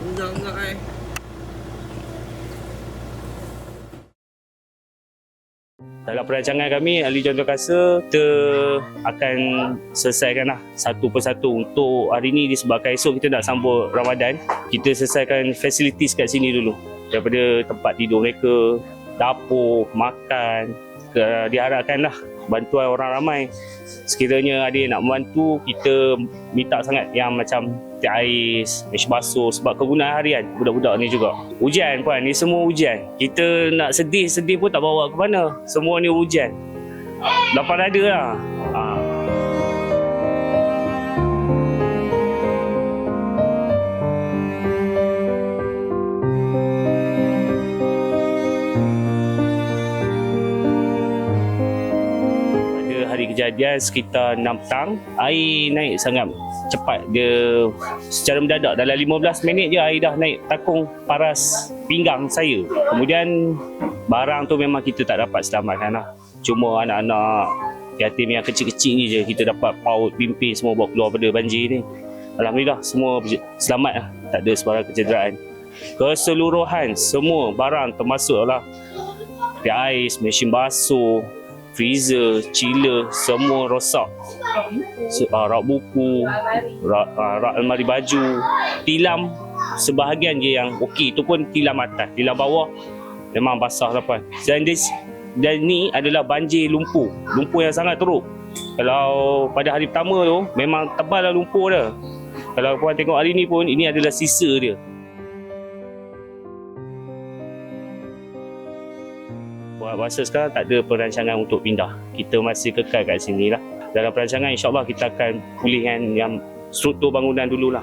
Enggak-enggak eh. Dalam perancangan kami, ahli contohkasa, kita akan selesaikan lah satu persatu untuk hari ni disebabkan esok kita nak sambut Ramadan. Kita selesaikan facilities kat sini dulu. Daripada tempat tidur mereka, dapur, makan. Diharapkan lah bantuan orang ramai. Sekiranya ada yang nak membantu, kita minta sangat yang macam teh ais, mesin basuh sebab kegunaan harian budak-budak ni juga. Hujan puan, ni semua hujan. Kita nak sedih-sedih pun tak bawa ke mana. Semua ni hujan. Lapan ada lah. Kejadian sekitar 6 petang, air naik sangat cepat. Dia secara mendadak dalam 15 minit je air dah naik takung paras pinggang saya. Kemudian barang tu memang kita tak dapat selamatkan lah. Cuma anak-anak yatim yang kecil-kecil ni je kita dapat paut, pimpin semua bawa keluar pada banjir ni. Alhamdulillah semua selamat lah. Tak ada sebarang kecederaan. Keseluruhan semua barang termasuklah ais, mesin basuh, freezer, chiller, semua rosak. Se- uh, rak buku, rak, uh, rak almari baju, tilam sebahagian je yang okey tu pun tilam atas, tilam bawah memang basah lapan. Dan dis, dan ni adalah banjir lumpur, lumpur yang sangat teruk. Kalau pada hari pertama tu memang tebal lah lumpur dia. Kalau puan tengok hari ni pun ini adalah sisa dia. Buat masa sekarang tak ada perancangan untuk pindah. Kita masih kekal kat sini lah. Dalam perancangan insyaAllah kita akan pulihkan yang struktur bangunan dululah.